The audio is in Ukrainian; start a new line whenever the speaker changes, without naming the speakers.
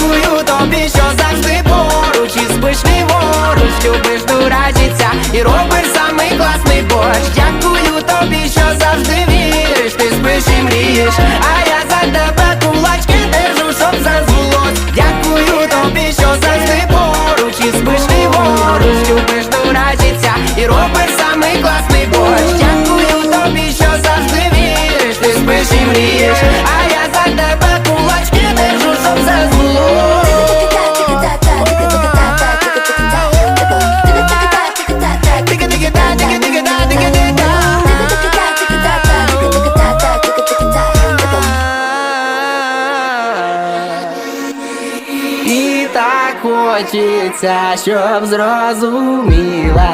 Дякую тобі, що завжди поруч і спиш ліворуч, любиш дурачиться і робиш самий класний борщ. Дякую тобі, що завжди віриш, ти спиш і мрієш, а я за тебе кулачки держу, щоб зазвулось. Дякую тобі, що завжди поруч і спиш ліворуч, любиш дурачиться і робиш самий класний борщ. Дякую тобі, що завжди віриш, ти спиш і мрієш, так хочеться, щоб зрозуміла